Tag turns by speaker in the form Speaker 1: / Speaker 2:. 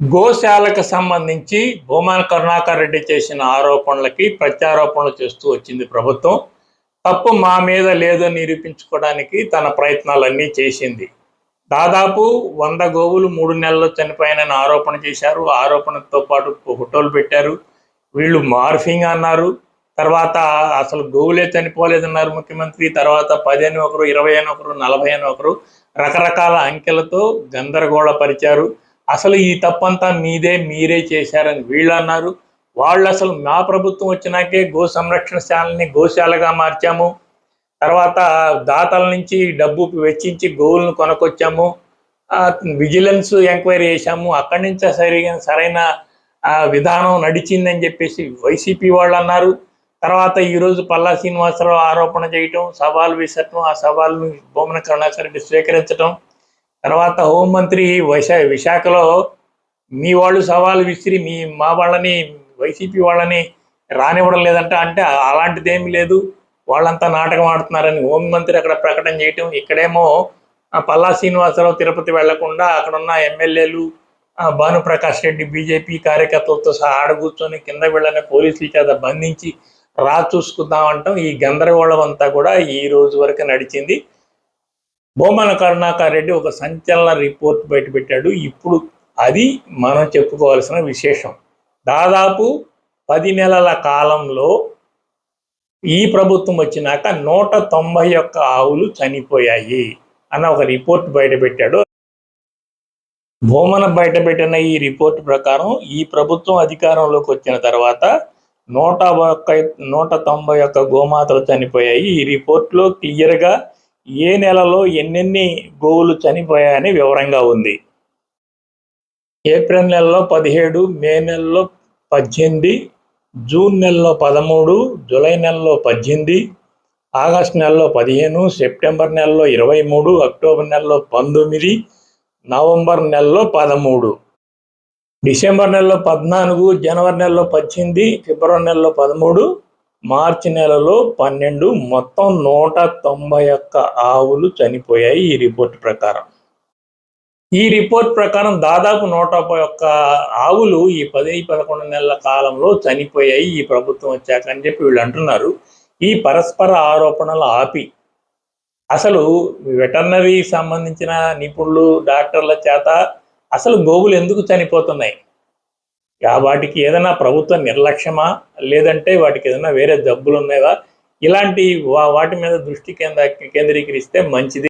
Speaker 1: గోశాలకు సంబంధించి భూమాన కరుణాకర్ రెడ్డి చేసిన ఆరోపణలకి ప్రత్యారోపణలు చేస్తూ వచ్చింది ప్రభుత్వం. తప్పు మా మీద లేదో నిరూపించుకోవడానికి తన ప్రయత్నాలన్నీ చేసింది. దాదాపు వంద గోవులు మూడు నెలల్లో చనిపోయానని ఆరోపణ చేశారు. ఆరోపణతో పాటు ఫోటోలు పెట్టారు. వీళ్ళు మార్ఫింగ్ అన్నారు. తర్వాత అసలు గోవులే చనిపోలేదన్నారు ముఖ్యమంత్రి. తర్వాత పదిహేను ఒకరు ఇరవై అని ఒకరు నలభై అని ఒకరు రకరకాల అంకెలతో గందరగోళపరిచారు. అసలు ఈ తప్పంతా మీదే మీరే చేశారని వీళ్ళు అన్నారు వాళ్ళు అసలు మా ప్రభుత్వం వచ్చినాకే గో సంరక్షణ శాలని గోశాలగా మార్చాము. తర్వాత దాతల నుంచి డబ్బు వెచ్చించి గోవులను కొనకొచ్చాము. విజిలెన్స్ ఎంక్వైరీ చేశాము. అక్కడి నుంచి సరిగా సరైన విధానం నడిచిందని చెప్పేసి వైసీపీ వాళ్ళు అన్నారు తర్వాత ఈరోజు పల్లా శ్రీనివాసరావు ఆరోపణ చేయటం సవాల్ విసరటం ఆ సవాల్ను బొమ్మన కరుణాకర్ రెడ్డి స్వీకరించడం తర్వాత హోంమంత్రి వైశా విశాఖలో మీ వాళ్ళు సవాలు విసిరి మీ మా వాళ్ళని వైసీపీ వాళ్ళని రానివ్వడం లేదంట అంటే అలాంటిదేమీ లేదు. వాళ్ళంతా నాటకం ఆడుతున్నారని హోంమంత్రి అక్కడ ప్రకటన చేయటం. ఇక్కడేమో పల్లా శ్రీనివాసరావు తిరుపతి వెళ్ళకుండా అక్కడున్న ఎమ్మెల్యేలు భానుప్రకాష్ రెడ్డి బీజేపీ కార్యకర్తలతో సహా ఆడ కూర్చొని కింద వెళ్ళని పోలీసుల చేత బంధించి రా చూసుకుందామంటాం ఈ గందరగోళం అంతా కూడా ఈ రోజు వరకు నడిచింది. బొమ్మన కరుణాకర్ రెడ్డి ఒక సంచలన రిపోర్ట్ బయటపెట్టాడు ఇప్పుడు అది మనం చెప్పుకోవాల్సిన విశేషం. దాదాపు పది నెలల కాలంలో ఈ ప్రభుత్వం వచ్చినాక నూట తొంభై ఒక్క ఆవులు చనిపోయాయి అన్న ఒక రిపోర్ట్ బయటపెట్టాడు భూమన బయటపెట్టిన ఈ రిపోర్ట్ ప్రకారం ఈ ప్రభుత్వం అధికారంలోకి వచ్చిన తర్వాత నూట ఒక్క నూట తొంభై ఒక్క గోమాతలు చనిపోయాయి. ఈ రిపోర్ట్లో క్లియర్గా ఏ నెలలో ఎన్నెన్ని గోవులు చనిపోయాయని వివరంగా ఉంది. ఏప్రిల్ నెలలో పదిహేడు మే నెలలో పద్దెనిమిది జూన్ నెలలో పదమూడు జూలై నెలలో పద్దెనిమిది ఆగస్ట్ నెలలో పదిహేను సెప్టెంబర్ నెలలో ఇరవై మూడు అక్టోబర్ నెలలో పంతొమ్మిది నవంబర్ నెలలో పదమూడు. డిసెంబర్ నెలలో పద్నాలుగు జనవరి నెలలో పద్దెనిమిది ఫిబ్రవరి నెలలో పదమూడు మార్చి నెలలో పన్నెండు మొత్తం నూట తొంభై ఒక్క ఆవులు చనిపోయాయి ఈ రిపోర్ట్ ప్రకారం. ఈ రిపోర్ట్ ప్రకారం దాదాపు నూట ఒక్క ఆవులు ఈ పది పదకొండు నెలల కాలంలో చనిపోయాయి ఈ ప్రభుత్వం వచ్చాక అని చెప్పి వీళ్ళు అంటున్నారు. ఈ పరస్పర ఆరోపణలు ఆపి అసలు వెటర్నరీ సంబంధించిన నిపుణులు డాక్టర్ల చేత అసలు గోవులు ఎందుకు చనిపోతున్నాయి? వాటికి ఏదైనా ప్రభుత్వ నిర్లక్ష్యమా? లేదంటే వాటికి ఏదైనా వేరే జబ్బులు ఉన్నాయా? ఇలాంటి వా- వాటి మీద దృష్టి కేంద్ర కేంద్రీకరిస్తే మంచిది.